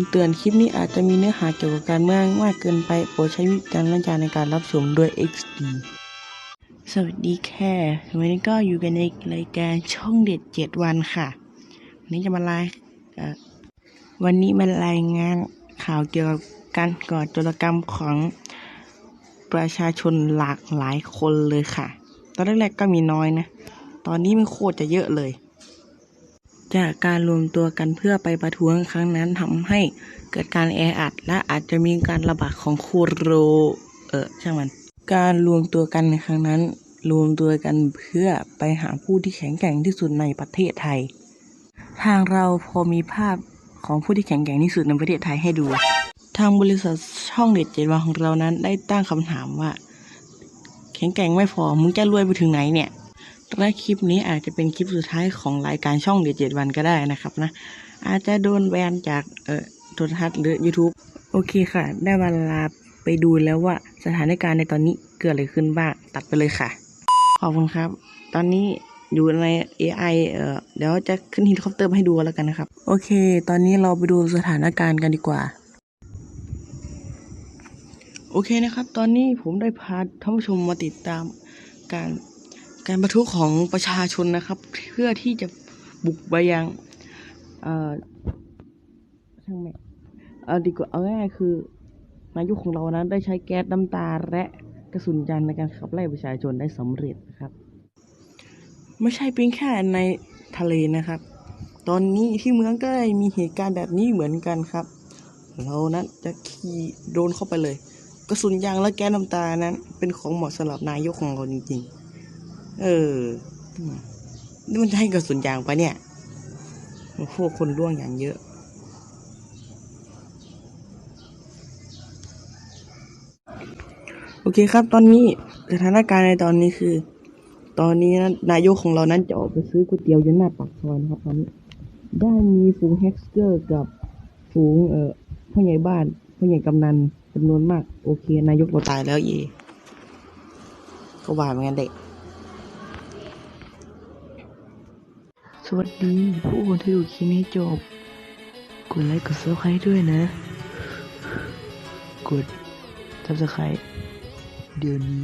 ำเตือนคลิปนี้อาจจะมีเนื้อหาเกี่ยวกับการเมืองมากเกินไปโปรดใช้วิจารณญาณในการรับชมด้วย XD สวัสดีแค่วันนี้ก็อยู่กันในรายการช่องเด็ดเจ็ดวันค่ะ วันนี้จะมารายเอ่อวันนี้มารายงานข่าวเกี่ยวกับการก่อโจรกรรมของประชาชนหลากหลายคนเลยค่ะ ตอนแรกๆก็มีน้อยนะ ตอนนี้มันโคตรจะเยอะเลย จากการรวมตัวกันเพื่อไปประท้วงครั้งนั้นทำให้เกิดการแออัด และอาจจะมีการระบาดของโคโรเออช่างมัน การรวมตัวกันในครั้งนั้น รวมตัวกันเพื่อไปหาผู้ที่แข็งแกร่งที่สุดในประเทศไทย ทางเราพอมีภาพของผู้ที่แข็งแกร่งที่สุดในประเทศไทยให้ดู ทางบริษัทช่องเด็ดเจ็ดวันของเรานั้นได้ตั้งคำถามว่า แข็งแกร่งไม่พอมึงจะรวยไปถึงไหนเนี่ย และคลิปนี้อาจจะเป็นคลิปสุดท้ายของรายการช่องเด็ดเจ็ดวันก็ได้นะครับนะ อาจจะโดนแบนจากเอ่อโทรทัศน์หรือ YouTube โอเคค่ะ ได้เวลาไปดูแล้วว่าสถานการณ์ในตอนนี้เกิดอะไรขึ้นบ้าง ตัดไปเลยค่ะ ขอบคุณครับ ตอนนี้อยู่ใน AI เอ่อเดี๋ยวจะขึ้นเฮลิคอปเตอร์มาให้ดูแล้วกันนะครับ โอเค ตอนนี้เราไปดูสถานการณ์กันดีกว่า โอเคนะครับ ตอนนี้ผมได้พาท่านผู้ชมมาติดตามการ การประทุของประชาชนนะครับ เพื่อที่จะบุกไปยังเอ่อช่างแม่เอาดีกว่าเอาง่ายๆคือนายกของเรานั้นได้ใช้แก๊สน้ำตาและกระสุนยางในการขับไล่ประชาชนได้สำเร็จนะครับ ไม่ใช่เพียงแค่ในทะเลนะครับ ตอนนี้ที่เมืองก็ได้มีเหตุการณ์แบบนี้เหมือนกันครับ เรานั้นจะขี่โดนเข้าไปเลย กระสุนยางและแก๊สน้ำตานั้น เป็นของเหมาะสำหรับนายกของเราจริงๆ เออ นี่มันให้กระสุนยางปะเนี่ยโอ้โหคนร่วงอย่างเยอะ โอเคครับ ตอนนี้สถานการณ์ในตอนนี้คือ ตอนนี้นะนายกของเรานั้นจะออกไปซื้อก๋วยเตี๋ยวยู่หน้าปากซอยนะครับตอนนี้ ได้มีฝูงแฮกเกอร์กับฝูงเอ่อพ่อใหญ่บ้านพ่อใหญ่กำนันจำนวนมาก โอเค นายกเราตายแล้วเย่ก็ว่าเหมือนกันเด็ก วัสดีผู้คนที่ดูคลิปนี้จบ กดไลค์กดซับสไครต์ด้วยนะ กดซับสไครต์เดี๋ยวนี้